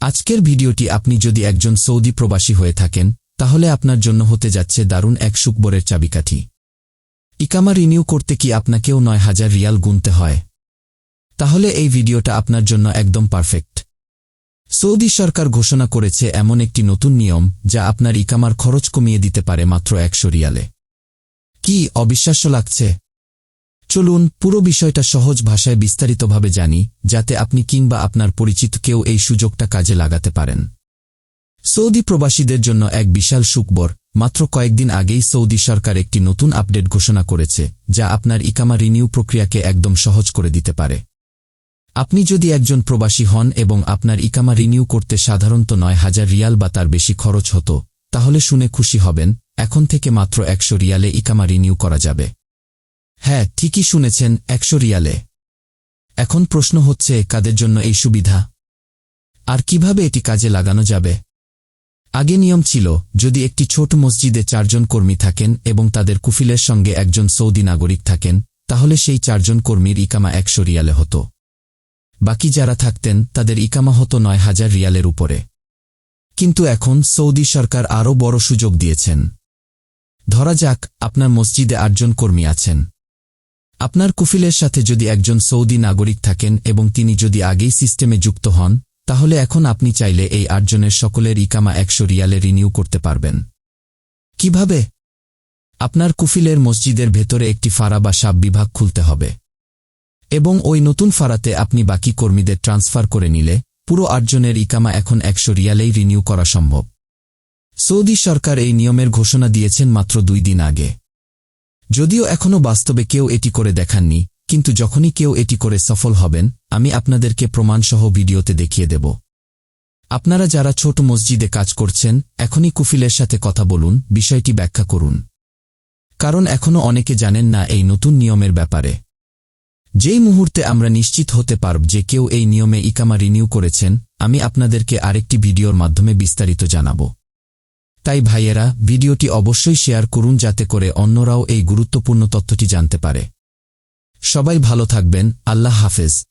আজকের ভিডিওটি আপনি যদি একজন সৌদি প্রবাসী হয়ে থাকেন, তাহলে আপনার জন্য হতে যাচ্ছে দারুণ এক সুকবরের চাবিকাঠি। ইকামা রিনিউ করতে কি আপনাকেও নয় হাজার রিয়াল গুনতে হয়? তাহলে এই ভিডিওটা আপনার জন্য একদম পারফেক্ট। সৌদি সরকার ঘোষণা করেছে এমন একটি নতুন নিয়ম, যা আপনার ইকামার খরচ কমিয়ে দিতে পারে মাত্র একশো রিয়ালে। কি অবিশ্বাস্য লাগছে? চলুন পুরো বিষয়টা সহজ ভাষায় বিস্তারিতভাবে জানি, যাতে আপনি কিংবা আপনার পরিচিত কেউ এই সুযোগটা কাজে লাগাতে পারেন। সৌদি প্রবাসীদের জন্য এক বিশাল সুকবর মাত্র কয়েকদিন আগেই সৌদি সরকার একটি নতুন আপডেট ঘোষণা করেছে, যা আপনার ইকামা রিনিউ প্রক্রিয়াকে একদম সহজ করে দিতে পারে। আপনি যদি একজন প্রবাসী হন এবং আপনার ইকামা রিনিউ করতে সাধারণত নয় হাজার রিয়াল বা তার বেশি খরচ হতো, তাহলে শুনে খুশি হবেন, এখন থেকে মাত্র একশো রিয়ালে ইকামা রিনিউ করা যাবে। হ্যাঁ ঠিকই শুনেছেন একশো রিয়ালে। এখন প্রশ্ন হচ্ছে, কাদের জন্য এই সুবিধা? আর কীভাবে এটি কাজে লাগানো যাবে? আগে নিয়ম ছিল, যদি একটি ছোট মসজিদে চারজন কর্মী থাকেন এবং তাদের কুফিলের সঙ্গে একজন সৌদি নাগরিক থাকেন, তাহলে সেই চারজন কর্মীর ইকামা একশো রিয়ালে হতো। বাকি যারা থাকতেন, তাদের ইকামা হতো নয় হাজার রিয়ালের উপরে। কিন্তু এখন সৌদি সরকার আরও বড় সুযোগ দিয়েছেন। ধরা যাক, আপনার মসজিদে আটজন কর্মী আছেন। আপনার কুফিলের সাথে যদি একজন সৌদি নাগরিক থাকেন এবং তিনি যদি আগেই সিস্টেমে যুক্ত হন, তাহলে এখন আপনি চাইলে এই আটজনের সকলের ইকামা একশো রিয়ালে রিনিউ করতে পারবেন। কীভাবে? আপনার কুফিলের মসজিদের ভেতরে একটি ফাড়া বা সাব বিভাগ খুলতে হবে। এবং ওই নতুন ফাড়াতে আপনি বাকি কর্মীদের ট্রান্সফার করে নিলে, পুরো আটজনের ইকামা এখন একশো রিয়ালেই রিনিউ করা সম্ভব। সৌদি সরকার এই নিয়মের ঘোষণা দিয়েছেন মাত্র দুই দিন আগে। যদিও এখনও বাস্তবে কেউ এটি করে দেখাননি, কিন্তু যখনই কেউ এটি করে সফল হবেন, আমি আপনাদেরকে প্রমাণসহ ভিডিওতে দেখিয়ে দেব। আপনারা যারা ছোট মসজিদে কাজ করছেন, এখনই কুফিলের সাথে কথা বলুন, বিষয়টি ব্যাখ্যা করুন। কারণ এখনও অনেকে জানেন না এই নতুন নিয়মের ব্যাপারে। যেই মুহূর্তে আমরা নিশ্চিত হতে পারব যে কেউ এই নিয়মে ইকামা রিনিউ করেছেন, আমি আপনাদেরকে আরেকটি ভিডিওর মাধ্যমে বিস্তারিত জানাব। তাই ভাইয়েরা, ভিডিওটি অবশ্যই শেয়ার করুন যাতে করে অন্যরাও এই গুরুত্বপূর্ণ তথ্যটি জানতে পারে। সবাই ভালো থাকবেন, আল্লাহ হাফেজ।